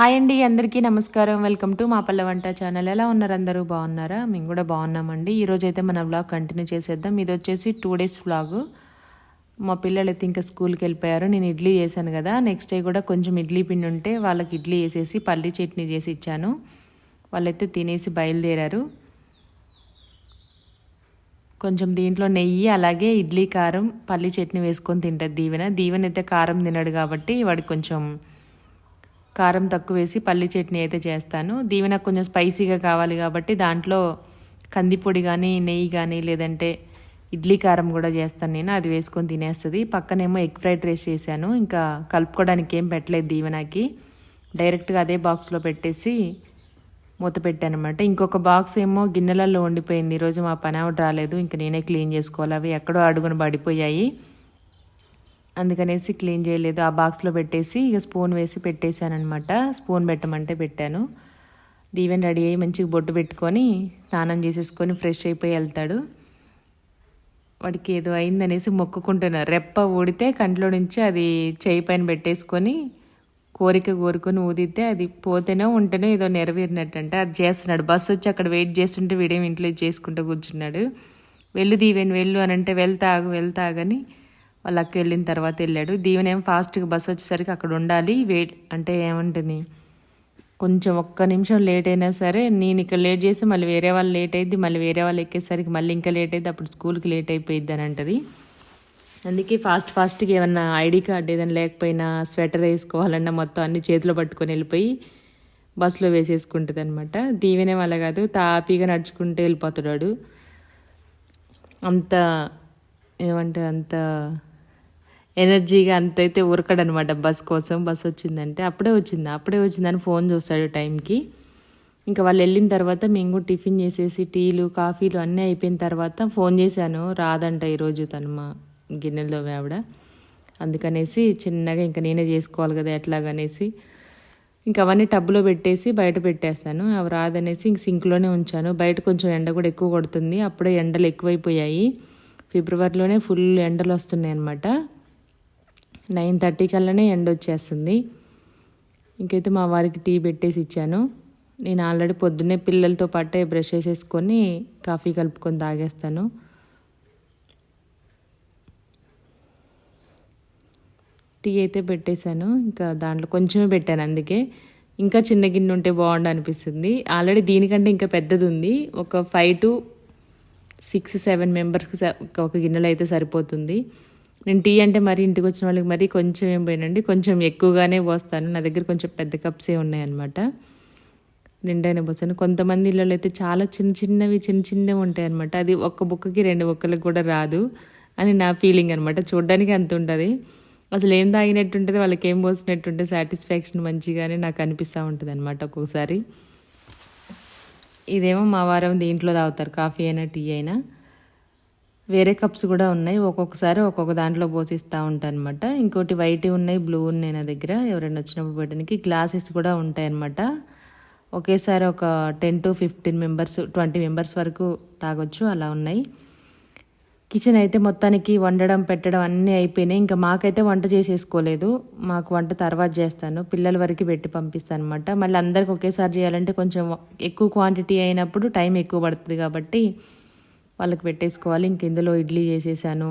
Hi అండి అందరికీ నమస్కారం. వెల్కమ్ టు మా పల్ల వంట ఛానల్. ఎలా ఉన్నారు అందరూ? బాగున్నారా? మేము కూడా బాగున్నామండి. ఈరోజు అయితే మన వ్లాగ్ కంటిన్యూ చేసేద్దాం. ఇది వచ్చేసి టూ డేస్ వ్లాగ్ మా పిల్లలు అయితే ఇంకా స్కూల్కి వెళ్ళిపోయారు. నేను ఇడ్లీ చేశాను కదా. నెక్స్ట్ డే కూడా కొంచెం ఇడ్లీ పిండి ఉంటే వాళ్ళకి ఇడ్లీ వేసేసి పల్లీ చట్నీ చేసి ఇచ్చాను. వాళ్ళైతే తినేసి బయలుదేరారు. కొంచెం దీంట్లో నెయ్యి అలాగే ఇడ్లీ కారం పల్లీ చట్నీ వేసుకొని తింటుంది దీవెన. దీవెన అయితే కారం తినడు కాబట్టి వాడికి కొంచెం కారం తక్కువ వేసి పల్లి చట్నీ అయితే చేస్తాను. దీవెనకు కొంచెం స్పైసీగా కావాలి కాబట్టి దాంట్లో కందిపొడి కానీ నెయ్యి కానీ లేదంటే ఇడ్లీ కారం కూడా చేస్తాను నేను. అది వేసుకొని తినేస్తుంది. పక్కనేమో ఎగ్ ఫ్రైడ్ రైస్ చేశాను. ఇంకా కలుపుకోవడానికి ఏం పెట్టలేదు దీవెనకి. డైరెక్ట్గా అదే బాక్స్లో పెట్టేసి మూత పెట్టాను అనమాట ఇంకొక బాక్స్ ఏమో గిన్నెలలో వండిపోయింది ఈరోజు మా పని ఆవిడ రాలేదు. ఇంకా నేనే క్లీన్ చేసుకోవాలి. అవి ఎక్కడో అడుగున పడిపోయాయి. అందుకనేసి క్లీన్ చేయలేదు. ఆ బాక్స్లో పెట్టేసి ఇక స్పూన్ వేసి పెట్టేశానమాట స్పూన్ పెట్టమంటే పెట్టాను. దీవెన్ రెడీ అయ్యి మంచిగా బొట్టు పెట్టుకొని స్నానం చేసేసుకొని ఫ్రెష్ అయిపోయి వెళ్తాడు. వాడికి ఏదో అయిందనేసి మొక్కుకుంటున్నారు రెప్ప ఊడితే కంట్లో నుంచి అది చేయి పైన పెట్టేసుకొని కోరిక కోరుకొని ఊదితే అది పోతేనే ఉంటేనే ఏదో నెరవేరినట్టంటే. అది చేస్తున్నాడు. బస్సు వచ్చి అక్కడ వెయిట్ చేస్తుంటే వీడేం ఇంట్లో చేసుకుంటూ కూర్చున్నాడు. వెళ్ళు దీవెన్ వెళ్ళు అని అంటే వెళ్తాగు వెళ్తాగని వాళ్ళ అక్క వెళ్ళిన తర్వాత వెళ్ళాడు. దీవెన ఏం ఫాస్ట్గా బస్సు వచ్చేసరికి అక్కడ ఉండాలి. వెయిట్ అంటే ఏముంటుంది? కొంచెం ఒక్క నిమిషం లేట్ అయినా సరే నేను ఇక్కడ లేట్ చేసి మళ్ళీ వేరే వాళ్ళు లేట్ అయింది మళ్ళీ వేరే వాళ్ళు ఎక్కేసరికి మళ్ళీ ఇంకా లేట్ అయింది అప్పుడు స్కూల్కి లేట్ అయిపోయింది అని అంటది. అందుకే ఫాస్ట్ ఫాస్ట్గా ఏమన్నా ఐడి కార్డ్ ఏదైనా లేకపోయినా స్వెటర్ వేసుకోవాలన్నా మొత్తం అన్ని చేతిలో పట్టుకొని వెళ్ళిపోయి బస్సులో వేసేసుకుంటుంది అనమాట దీవెనే వాళ్ళ కాదు తాపీగా నడుచుకుంటూ వెళ్ళిపోతున్నాడు. అంత ఏమంటే అంత ఎనర్జీగా అంతైతే ఉరకడనమాట బస్ కోసం. బస్ వచ్చిందంటే అప్పుడే వచ్చింది. అప్పుడే వచ్చిందని ఫోన్ చూస్తాడు టైంకి. ఇంకా వాళ్ళు వెళ్ళిన తర్వాత మేము కూడా టిఫిన్ చేసేసి టీలు కాఫీలు అన్నీ అయిపోయిన తర్వాత ఫోన్ చేశాను. రాదంట ఈరోజు తను మా గిన్నెలతో ఆవిడ. అందుకనేసి చిన్నగా ఇంకా నేనే చేసుకోవాలి కదా ఎట్లాగనేసి ఇంకా అవన్నీ టబ్లో పెట్టేసి బయట పెట్టేస్తాను అవి రాదనేసి ఇంక సింక్లోనే ఉంచాను. బయట కొంచెం ఎండ కూడా ఎక్కువ కొడుతుంది. అప్పుడే ఎండలు ఎక్కువైపోయాయి. ఫిబ్రవరిలోనే ఫుల్ ఎండలు వస్తున్నాయి అనమాట నైన్ థర్టీ కల్లానే ఎండ్ వచ్చేస్తుంది. ఇంకైతే మా వారికి టీ పెట్టేసి ఇచ్చాను. నేను ఆల్రెడీ పొద్దున్నే పిల్లలతో పాటే బ్రష్ చేసేసుకొని కాఫీ కలుపుకొని తాగేస్తాను. టీ అయితే పెట్టేశాను. ఇంకా దాంట్లో కొంచెమే పెట్టాను అందుకే. ఇంకా చిన్న గిన్నె ఉంటే బాగుండు అనిపిస్తుంది. ఆల్రెడీ దీనికంటే ఇంకా పెద్దది ఉంది ఒక ఫైవ్ టు సిక్స్ సెవెన్ మెంబర్స్కి ఒక గిన్నెలో అయితే సరిపోతుంది. నేను టీ అంటే మరి ఇంటికి వచ్చిన వాళ్ళకి మరీ కొంచెం ఏం పోయినండి. కొంచెం ఎక్కువగానే పోస్తాను. నా దగ్గర కొంచెం పెద్ద కప్సే ఉన్నాయన్నమాట. నిండైన పోసాను కొంతమంది ఇళ్ళలో అయితే చాలా చిన్న చిన్నవి చిన్న చిన్నవి ఉంటాయి అనమాట అది ఒక్క బుక్కకి రెండు బుక్కలకు కూడా రాదు అని నా ఫీలింగ్ అనమాట చూడడానికి అంత ఉంటుంది. అసలు ఏం తాగినట్టుంటుంది వాళ్ళకి ఏం పోసినట్టుంటే సాటిస్ఫాక్షన్ మంచిగానే నాకు అనిపిస్తూ ఉంటుంది అనమాట ఒక్కొక్కసారి. ఇదేమో మా వారం దీంట్లో తాగుతారు. కాఫీ అయినా టీ అయినా. వేరే కప్స్ కూడా ఉన్నాయి. ఒక్కొక్కసారి ఒక్కొక్క దాంట్లో పోసిస్తూ ఉంటాను అనమాట ఇంకోటి వైట్ ఉన్నాయి బ్లూ ఉన్నాయి నా దగ్గర. ఎవరైనా వచ్చినప్పుడు పెట్టడానికి గ్లాసెస్ కూడా ఉంటాయి అనమాట ఒకేసారి ఒక ten to fifteen members twenty members వరకు తాగొచ్చు అలా ఉన్నాయి. కిచెన్ అయితే మొత్తానికి వండడం పెట్టడం అన్నీ అయిపోయినాయి. ఇంకా మాకైతే వంట చేసేసుకోలేదు. మాకు వంట తర్వాత చేస్తాను. పిల్లల వరకు పెట్టి పంపిస్తాను అనమాట మళ్ళీ అందరికి ఒకేసారి చేయాలంటే కొంచెం ఎక్కువ క్వాంటిటీ అయినప్పుడు టైం ఎక్కువ పడుతుంది కాబట్టి వాళ్ళకి పెట్టేసుకోవాలి. ఇంక ఇందులో ఇడ్లీ చేసేసాను.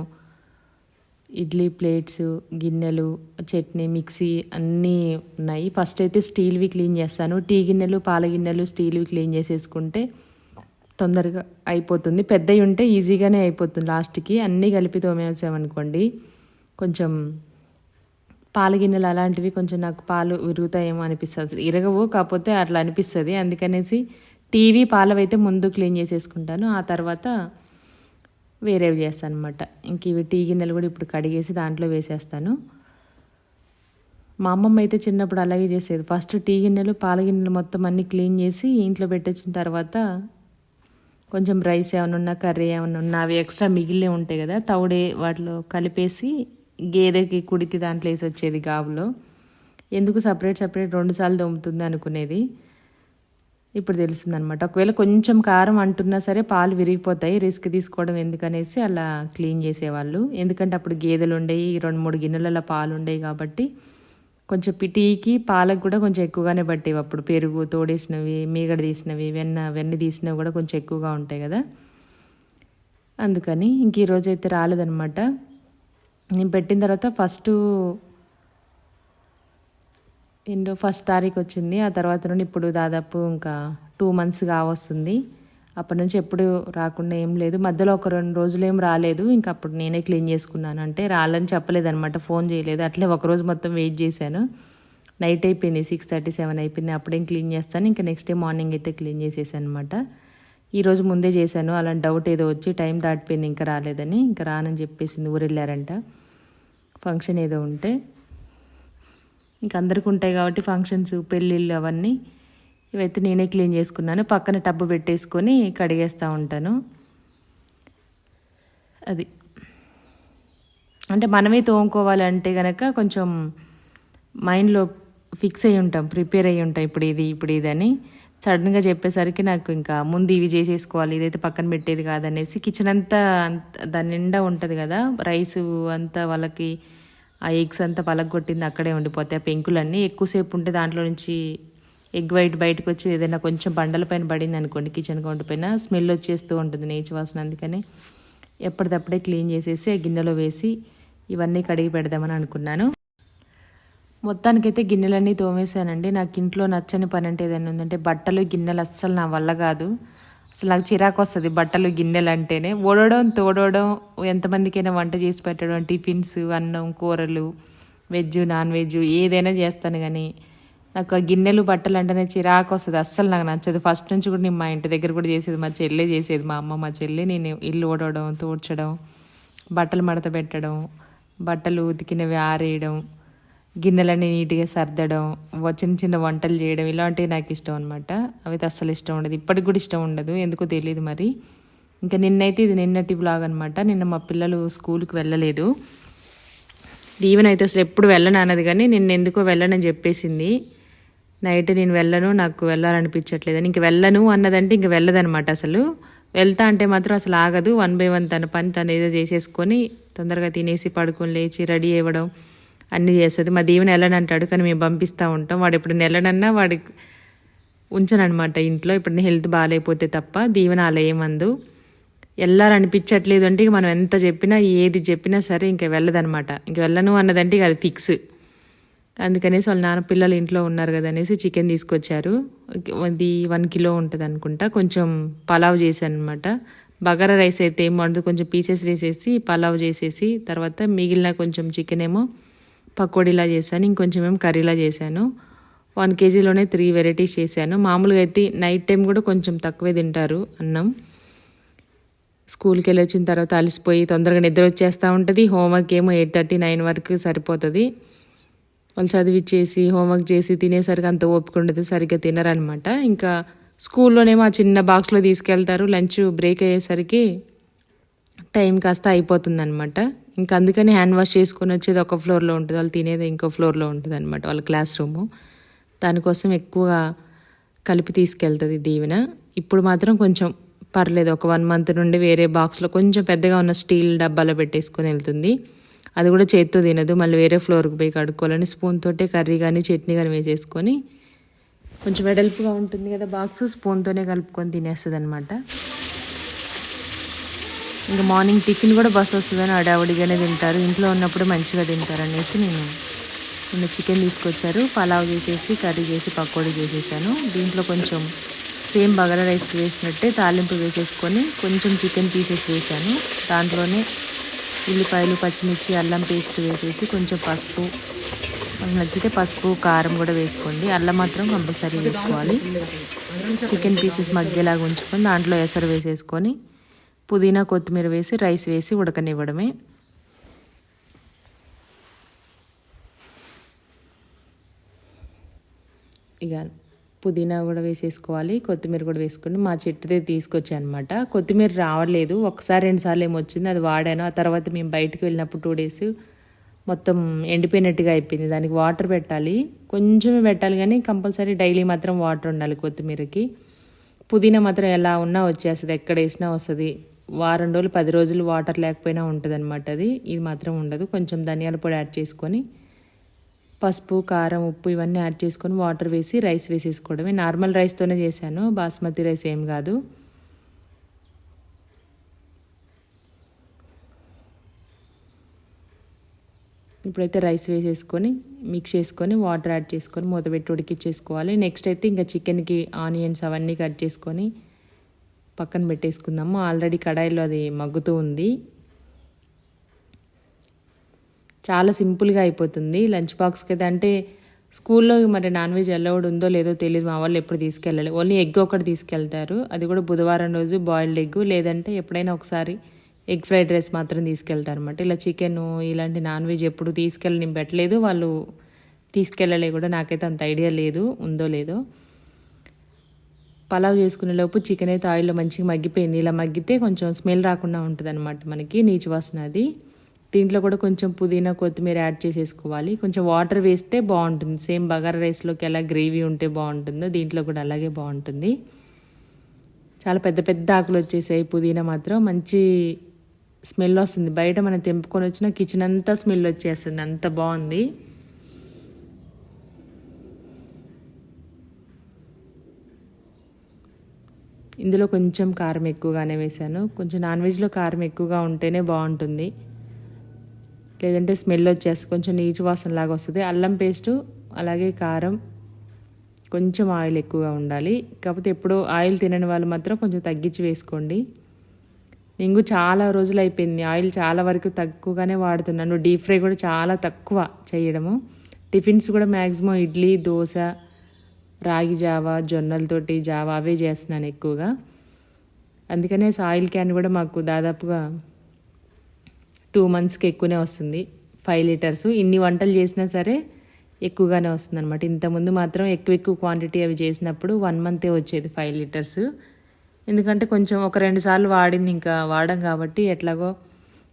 ఇడ్లీ ప్లేట్స్ గిన్నెలు చట్నీ మిక్సీ అన్నీ ఉన్నాయి. ఫస్ట్ అయితే స్టీల్వి క్లీన్ చేస్తాను. టీ గిన్నెలు పాల గిన్నెలు స్టీల్వి క్లీన్ చేసేసుకుంటే తొందరగా అయిపోతుంది. పెద్దవి ఉంటే ఈజీగానే అయిపోతుంది లాస్ట్కి. అన్నీ కలిపి తోమేసామనుకోండి కొంచెం పాల గిన్నెలు అలాంటివి కొంచెం నాకు పాలు విరుగుతాయేమో అనిపిస్తుంది. ఇరగవు కాకపోతే అట్లా అనిపిస్తుంది. అందుకనేసి టీవీ పాలవైతే ముందు క్లీన్ చేసేసుకుంటాను ఆ తర్వాత వేరేవి చేస్తాను అనమాట ఇంక ఇవి టీ గిన్నెలు కూడా ఇప్పుడు కడిగేసి దాంట్లో వేసేస్తాను. మా అమ్మమ్మ అయితే చిన్నప్పుడు అలాగే చేసేది. ఫస్ట్ టీ గిన్నెలు పాల గిన్నెలు మొత్తం అన్నీ క్లీన్ చేసి ఇంట్లో పెట్టొచ్చిన తర్వాత కొంచెం రైస్ ఏమైనా ఉన్నా కర్రీ ఏమైనా ఉన్నా అవి ఎక్స్ట్రా మిగిలి ఉంటాయి కదా తౌడే వాటిలో కలిపేసి గేదెకి కుడితి దాంట్లో వేసి వచ్చేది గాబులో ఎందుకు సపరేట్ సపరేట్ రెండుసార్లు దొమ్ముతుంది అనుకునేది. ఇప్పుడు తెలిసిందనమాట. ఒకవేళ కొంచెం కారం అంటున్నా సరే పాలు విరిగిపోతాయి రిస్క్ తీసుకోవడం ఎందుకనేసి అలా క్లీన్ చేసేవాళ్ళు. ఎందుకంటే అప్పుడు గేదెలు ఉండేవి రెండు మూడు గిన్నెలలో పాలు ఉండేవి కాబట్టి కొంచెం పిటీకి పాలకు కూడా కొంచెం ఎక్కువగానే పట్టేవి అప్పుడు. పెరుగు తోడేసినవి మీగడ తీసినవి వెన్న వెన్న తీసినవి కూడా కొంచెం ఎక్కువగా ఉంటాయి కదా. అందుకని ఇంక ఈరోజు అయితే రాలేదనమాట. నేను పెట్టిన తర్వాత ఫస్ట్ ఎండు ఫస్ట్ తారీఖు వచ్చింది ఆ తర్వాత నుండి ఇప్పుడు దాదాపు ఇంకా టూ మంత్స్ కావస్తుంది అప్పటి నుంచి ఎప్పుడు రాకుండా ఏం లేదు. మధ్యలో ఒక రెండు రోజులు ఏం రాలేదు. ఇంకా అప్పుడు నేనే క్లీన్ చేసుకున్నాను. అంటే రాలని చెప్పలేదు అనమాట ఫోన్ చేయలేదు. అట్లే ఒక రోజు మొత్తం వెయిట్ చేశాను. నైట్ అయిపోయింది. సిక్స్ థర్టీ సెవెన్ అయిపోయింది. అప్పుడేం క్లీన్ చేస్తాను. ఇంకా నెక్స్ట్ డే మార్నింగ్ అయితే క్లీన్ చేసేసాను అనమాట ఈరోజు ముందే చేశాను. అలాంటి డౌట్ ఏదో వచ్చి టైం దాటిపోయింది. ఇంకా రాలేదని. ఇంకా రానని చెప్పేసింది. ఊరు వెళ్ళారంట ఫంక్షన్ ఏదో ఉంటే. ఇంకా అందరికి ఉంటాయి కాబట్టి ఫంక్షన్స్ పెళ్ళిళ్ళు అవన్నీ ఇవైతే నేనే క్లీన్ చేసుకున్నాను. పక్కన టబ్బు పెట్టేసుకొని కడిగేస్తూ ఉంటాను. అది. అంటే మనమే తోముకోవాలంటే కనుక కొంచెం మైండ్లో ఫిక్స్ అయి ఉంటాం ప్రిపేర్ అయ్యి ఉంటాం. ఇప్పుడు ఇది ఇప్పుడు ఇది అని. సడన్గా చెప్పేసరికి నాకు ఇంకా ముందు ఇవి చేసేసుకోవాలి ఇదైతే పక్కన పెట్టేది కాదనేసి కిచెన్ అంతా అంత- దాని నిండా ఉంటుంది కదా రైస్ అంతా వాళ్ళకి ఆ ఎగ్స్ అంతా పలగొట్టింది అక్కడే ఉండిపోతాయి ఆ పెంకులన్నీ ఎక్కువసేపు ఉంటే దాంట్లో నుంచి ఎగ్ వైట్ బయటకు వచ్చి ఏదైనా కొంచెం బండల పైన పడింది అనుకోండి కిచెన్ కౌంటర్ పైన స్మెల్ వచ్చేస్తూ ఉంటుంది నేచి వాసన. అందుకని ఎప్పటిదప్పుడే క్లీన్ చేసేసి ఆ గిన్నెలో వేసి ఇవన్నీ కడిగి పెడదామని అనుకున్నాను. మొత్తానికైతే గిన్నెలన్నీ తోమేశానండి. నాకు ఇంట్లో నచ్చని పని అంటే ఏదైనా ఉందంటే బట్టలు గిన్నెలు అస్సలు నా వల్ల కాదు. అసలు నాకు చిరాకు వస్తుంది బట్టలు గిన్నెలు అంటేనే ఓడవడం తోడవడం ఎంతమందికైనా వంట చేసి పెట్టడం టిఫిన్స్ అన్నం కూరలు వెజ్ నాన్ వెజ్ ఏదైనా చేస్తాను కానీ నాకు ఆ గిన్నెలు బట్టలు అంటేనే చిరాకు వస్తుంది. అస్సలు నాకు నచ్చదు. ఫస్ట్ నుంచి కూడా నేను మా ఇంటి దగ్గర కూడా చేసేది మా చెల్లె చేసేది మా అమ్మ మా చెల్లి. నేను ఇల్లు ఓడవడం తోడ్చడం బట్టలు మడత పెట్టడం బట్టలు ఉతికినవి ఆరేయడం గిన్నెలన్నీ నీట్గా సర్దడం చిన్న చిన్న వంటలు చేయడం ఇలాంటివి నాకు ఇష్టం అనమాట అవి అస్సలు ఇష్టం ఉండదు. ఇప్పటికి కూడా ఇష్టం ఉండదు. ఎందుకో తెలియదు మరి. ఇంకా నిన్నైతే ఇది నిన్నటి బ్లాగ్ అనమాట నిన్న మా పిల్లలు స్కూల్కి వెళ్ళలేదు. దీవెన్ అయితే అసలు ఎప్పుడు వెళ్ళను అన్నది కానీ నిన్న ఎందుకో వెళ్ళనని చెప్పేసింది. నైట్ నేను వెళ్ళను నాకు వెళ్ళాలనిపించట్లేదు ఇంక వెళ్ళను అన్నదంటే ఇంక వెళ్ళదనమాట అసలు. వెళ్తా అంటే మాత్రం అసలు ఆగదు. వన్ బై వన్ తన పని తను ఏదో చేసేసుకొని తొందరగా తినేసి పడుకొని లేచి రెడీ అవ్వడం అన్నీ చేస్తుంది మా దీవెన వెళ్ళనంటాడు కానీ మేము పంపిస్తూ ఉంటాం. వాడు ఇప్పుడు నెలనన్నా వాడికి ఉంచనమాట ఇంట్లో. ఇప్పుడు హెల్త్ బాగాలేకపోతే తప్ప దీవెన అలా అందు వెళ్ళాలనిపించట్లేదు అంటే ఇక మనం ఎంత చెప్పినా ఏది చెప్పినా సరే ఇంకా వెళ్ళదనమాట ఇంక వెళ్ళను అన్నదంటే ఇక అది ఫిక్స్. అందుకనేసి వాళ్ళ నాన్న పిల్లలు ఇంట్లో ఉన్నారు కదా అనేసి చికెన్ తీసుకొచ్చారు. అది వన్ కిలో ఉంటుంది అనుకుంటా. కొంచెం పలావ్ చేశాను అనమాట బగారా రైస్ అయితే ఏం వండదు. కొంచెం పీసెస్ వేసేసి పలావ్ చేసేసి తర్వాత మిగిలిన కొంచెం చికెన్ ఏమో పకోడీలా చేశాను ఇంకొంచెం ఏమో కర్రీలా చేశాను. వన్ కేజీలోనే త్రీ వెరైటీస్ చేశాను. మామూలుగా అయితే నైట్ టైం కూడా కొంచెం తక్కువే తింటారు అన్నం. స్కూల్కి వెళ్ళి వచ్చిన తర్వాత అలసిపోయి తొందరగా నిద్ర వచ్చేస్తూ ఉంటుంది. హోంవర్క్ ఏమో ఎయిట్ థర్టీ నైన్ వరకు సరిపోతుంది. వాళ్ళు చదివిచ్చేసి హోంవర్క్ చేసి తినేసరికి అంత ఓపిక ఉండదు సరిగ్గా తినరనమాట ఇంకా స్కూల్లోనేమో ఆ చిన్న బాక్స్లో తీసుకెళ్తారు లంచ్ బ్రేక్ అయ్యేసరికి టైం కాస్త అయిపోతుంది అనమాట ఇంకా అందుకని హ్యాండ్ వాష్ చేసుకొని వచ్చేది ఒక ఫ్లోర్లో ఉంటుంది. వాళ్ళు తినేది ఇంకో ఫ్లోర్లో ఉంటుంది అనమాట వాళ్ళ క్లాస్ రూము. దానికోసం ఎక్కువగా కలిపి తీసుకెళ్తుంది దీవెన. ఇప్పుడు మాత్రం కొంచెం పర్లేదు. ఒక వన్ మంత్ నుండి వేరే బాక్స్లో కొంచెం పెద్దగా ఉన్న స్టీల్ డబ్బాలో పెట్టేసుకొని వెళ్తుంది. అది కూడా చేత్తో తినదు. మళ్ళీ వేరే ఫ్లోర్కి పోయి కడుక్కోవాలని స్పూన్ తోటే కర్రీ కానీ చట్నీ కానీ వేసేసుకొని కొంచెం వెడల్పుగా ఉంటుంది కదా బాక్స్ స్పూన్తోనే కలుపుకొని తినేస్తుంది అనమాట ఇంకా మార్నింగ్ టిఫిన్ కూడా బస్ వస్తుందని అడావుడిగానే తింటారు. ఇంట్లో ఉన్నప్పుడు మంచిగా తింటారు అనేసి నేను నిన్న చికెన్ తీసుకొచ్చారు. పలావ్ చేసేసి కర్రీ చేసి పకోడీ చేసేసాను. దీంట్లో కొంచెం సేమ్ బగర రైస్కి వేసినట్టే తాలింపు వేసేసుకొని కొంచెం చికెన్ పీసెస్ వేసాను. దాంట్లోనే ఉల్లిపాయలు పచ్చిమిర్చి అల్లం పేస్ట్ వేసేసి కొంచెం పసుపు నచ్చితే పసుపు కారం కూడా వేసుకోండి. అల్లం మాత్రం కంపల్సరీ వేసుకోవాలి. చికెన్ పీసెస్ మగ్గేలాగా ఉంచుకొని దాంట్లో ఎసరు వేసేసుకొని పుదీనా కొత్తిమీర వేసి రైస్ వేసి ఉడకనివ్వడమే. ఇక పుదీనా కూడా వేసేసుకోవాలి. కొత్తిమీర కూడా వేసుకోండి మా చెట్టుదే తీసుకొచ్చాను అనమాట కొత్తిమీర రావట్లేదు. ఒకసారి రెండుసార్లు ఏమో వచ్చింది అది వాడాను. ఆ తర్వాత మేము బయటకు వెళ్ళినప్పుడు టూ డేస్ మొత్తం ఎండిపోయినట్టుగా అయిపోయింది. దానికి వాటర్ పెట్టాలి. కొంచెమే పెట్టాలి కానీ కంపల్సరీ డైలీ మాత్రం వాటర్ ఉండాలి కొత్తిమీరకి. పుదీనా మాత్రం ఎలా ఉన్నా వచ్చేస్తుంది. ఎక్కడ వేసినా వస్తుంది. వారం రోజులు పది రోజులు వాటర్ లేకపోయినా ఉంటుంది అనమాట అది. ఇది మాత్రం ఉండదు. కొంచెం ధనియాల పొడి యాడ్ చేసుకొని పసుపు కారం ఉప్పు ఇవన్నీ యాడ్ చేసుకొని వాటర్ వేసి రైస్ వేసేసుకోవడమే. నార్మల్ రైస్తోనే చేశాను. బాస్మతి రైస్ ఏం కాదు. ఇప్పుడైతే రైస్ వేసేసుకొని మిక్స్ చేసుకొని వాటర్ యాడ్ చేసుకొని మూత పెట్టి ఉడికిచ్చేసుకోవాలి. నెక్స్ట్ అయితే ఇంకా చికెన్కి ఆనియన్స్ అవన్నీ కట్ చేసుకొని పక్కన పెట్టేసుకుందాము. ఆల్రెడీ కడాయిలో అది మగ్గుతూ ఉంది. చాలా సింపుల్గా అయిపోతుంది. లంచ్ బాక్స్కి అయితే అంటే స్కూల్లో మరి నాన్ వెజ్ అలౌడ్ ఉందో లేదో తెలియదు మా వాళ్ళు ఎప్పుడు తీసుకెళ్ళాలి. ఓన్లీ ఎగ్ ఒకటి తీసుకెళ్తారు. అది కూడా బుధవారం రోజు బాయిల్డ్ ఎగ్. లేదంటే ఎప్పుడైనా ఒకసారి ఎగ్ ఫ్రైడ్ రైస్ మాత్రం తీసుకెళ్తారు అనమాట ఇలా చికెన్ ఇలాంటి నాన్ వెజ్ ఎప్పుడు తీసుకెళ్ళని పెట్టలేదు. వాళ్ళు తీసుకెళ్ళలే కూడా నాకైతే అంత ఐడియా లేదు. ఉందో లేదో. పలావ్ చేసుకునే లోపు చికెన్ అయితే ఆయిల్లో మంచిగా మగ్గిపోయింది. ఇలా మగ్గితే కొంచెం స్మెల్ రాకుండా ఉంటుంది అనమాట మనకి నీచు వాసన అది. దీంట్లో కూడా కొంచెం పుదీనా కొత్తిమీర యాడ్ చేసేసుకోవాలి. కొంచెం వాటర్ వేస్తే బాగుంటుంది. సేమ్ బగారా రైస్లోకి ఎలా గ్రేవీ ఉంటే బాగుంటుందో దీంట్లో కూడా అలాగే బాగుంటుంది. చాలా పెద్ద పెద్ద ఆకులు వచ్చేసాయి. పుదీనా మాత్రం మంచి స్మెల్ వస్తుంది. బయట మనం తెంపుకొని వచ్చిన కిచెన్ అంతా స్మెల్ వచ్చేస్తుంది. అంత బాగుంది. ఇందులో కొంచెం కారం ఎక్కువగానే వేశాను. కొంచెం నాన్ వెజ్లో కారం ఎక్కువగా ఉంటేనే బాగుంటుంది. లేదంటే స్మెల్ వచ్చేసి కొంచెం నీచు వాసన లాగా వస్తుంది. అల్లం పేస్టు అలాగే కారం కొంచెం ఆయిల్ ఎక్కువగా ఉండాలి. కాకపోతే ఎప్పుడో ఆయిల్ తినని వాళ్ళు మాత్రం కొంచెం తగ్గించి వేసుకోండి. నేను చాలా రోజులు అయిపోయింది. ఆయిల్ చాలా వరకు తక్కువగానే వాడుతున్నాను. డీప్ ఫ్రై కూడా చాలా తక్కువ చేయడము. టిఫిన్స్ కూడా మ్యాక్సిమం ఇడ్లీ దోశ రాగి జావా జొన్నలతోటి జావా అవే చేస్తున్నాను ఎక్కువగా. అందుకనే ఆయిల్ క్యాన్ కూడా మాకు దాదాపుగా టూ మంత్స్కి ఎక్కువనే వస్తుంది. ఫైవ్ లీటర్స్ ఇన్ని వంటలు చేసినా సరే ఎక్కువగానే వస్తుంది అనమాట ఇంతకుముందు మాత్రం ఎక్కువ ఎక్కువ క్వాంటిటీ అవి చేసినప్పుడు వన్ మంతే వచ్చేది ఫైవ్ లీటర్స్ ఎందుకంటే కొంచెం ఒక రెండు సార్లు వాడింది ఇంకా వాడడం కాబట్టి ఎట్లాగో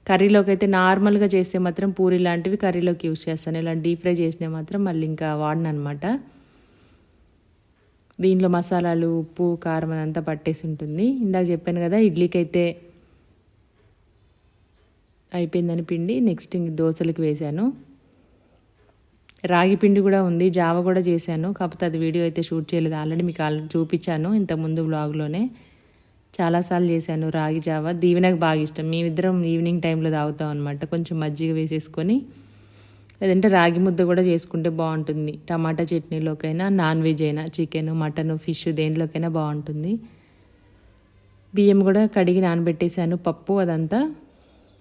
కర్రీలోకి అయితే నార్మల్గా చేస్తే మాత్రం పూరి లాంటివి కర్రీలోకి యూజ్ చేస్తాను. ఇలా డీప్ ఫ్రై చేసినా మాత్రం మళ్ళీ ఇంకా వాడను అనమాట దీంట్లో మసాలాలు ఉప్పు కారం అదంతా పట్టేసి ఉంటుంది. ఇందాక చెప్పాను కదా ఇడ్లీకి అయితే అయిపోయిందని పిండి. నెక్స్ట్ ఇంక దోశలకు వేశాను. రాగి పిండి కూడా ఉంది జావ కూడా చేశాను. కాకపోతే అది వీడియో అయితే షూట్ చేయలేదు. ఆల్రెడీ మీకు ఆల్రెడీ చూపించాను ఇంతకుముందు బ్లాగ్లోనే చాలాసార్లు చేశాను రాగి జావ. దీవెనకు బాగా ఇష్టం. మేమిద్దరం ఈవినింగ్ టైంలో తాగుతాం అనమాట కొంచెం మజ్జిగ వేసేసుకొని లేదంటే రాగి ముద్ద కూడా చేసుకుంటే బాగుంటుంది. టమాటా చట్నీలోకైనా నాన్ వెజ్ అయినా చికెన్ మటన్ ఫిష్ దేంట్లోకైనా బాగుంటుంది. బియ్యం కూడా కడిగి నానబెట్టేశాను పప్పు అదంతా.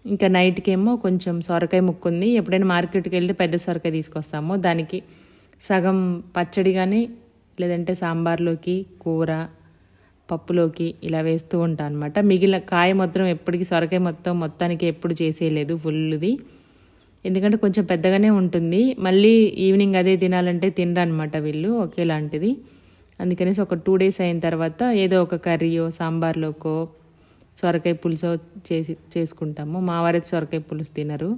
ఇంకా నైట్కి ఏమో కొంచెం సొరకాయ ముక్కుంది ఎప్పుడైనా మార్కెట్కి వెళ్తే పెద్ద సొరకాయ తీసుకొస్తాము. దానికి సగం పచ్చడి కానీ లేదంటే సాంబార్లోకి కూర పప్పులోకి ఇలా వేస్తూ ఉంటాను అనమాట మిగిలిన కాయ మొత్తం ఎప్పటికీ సొరకాయ మొత్తం మొత్తానికి ఎప్పుడు చేసేయలేదు ఫుల్ది. ఎందుకంటే కొంచెం పెద్దగానే ఉంటుంది. మళ్ళీ ఈవినింగ్ అదే తినాలంటే తినరనమాట వీళ్ళు ఒకేలాంటిది. అందుకనేసి ఒక టూ డేస్ అయిన తర్వాత ఏదో ఒక కర్రీయో సాంబార్లోకో సొరకాయ పులుసో చేసి చేసుకుంటాము. మా వారైతే సొరకాయ పులుసు తినరు.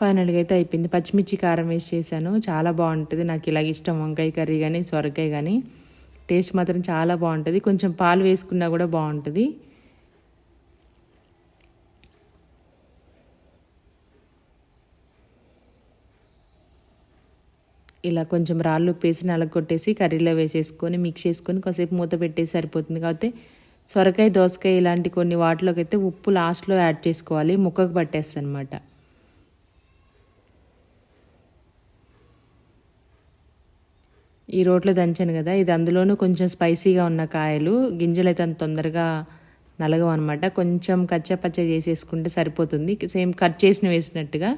ఫైనల్గా అయితే అయిపోయింది. పచ్చిమిర్చి కారం వేసి చేశాను. చాలా బాగుంటుంది. నాకు ఇలాగ ఇష్టం. వంకాయ కర్రీ కానీ సొరకాయ కానీ టేస్ట్ మాత్రం చాలా బాగుంటుంది. కొంచెం పాలు వేసుకున్నా కూడా బాగుంటుంది. ఇలా కొంచెం రాళ్ళు ఉప్పేసి నలగొట్టేసి కర్రీలో వేసేసుకొని మిక్స్ చేసుకొని కాసేపు మూత పెట్టేసి సరిపోతుంది. కాబట్టి సొరకాయ దోసకాయ ఇలాంటి కొన్ని వాటిలోకి అయితే ఉప్పు లాస్ట్లో యాడ్ చేసుకోవాలి. ముక్కకు పట్టేస్తుంది అనమాట ఈ రోట్లో దంచాను కదా. ఇది అందులోనూ కొంచెం స్పైసీగా ఉన్న కాయలు. గింజలు అయితే అంత తొందరగా నలగవు అనమాట కొంచెం కచ్చపచ్చ చేసేసుకుంటే సరిపోతుంది. సేమ్ కట్ చేసిన వేసినట్టుగా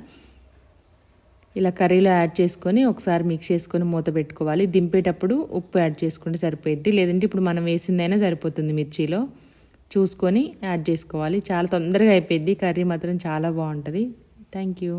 ఇలా కర్రీలో యాడ్ చేసుకొని ఒకసారి మిక్స్ చేసుకొని మూత పెట్టుకోవాలి. దింపేటప్పుడు ఉప్పు యాడ్ చేసుకుంటే సరిపోయిద్ది. లేదంటే ఇప్పుడు మనం వేసిందైనా సరిపోతుంది మిర్చిలో. చూసుకొని యాడ్ చేసుకోవాలి. చాలా తొందరగా అయిపోయింది కర్రీ మాత్రం చాలా బాగుంటుంది. Thank you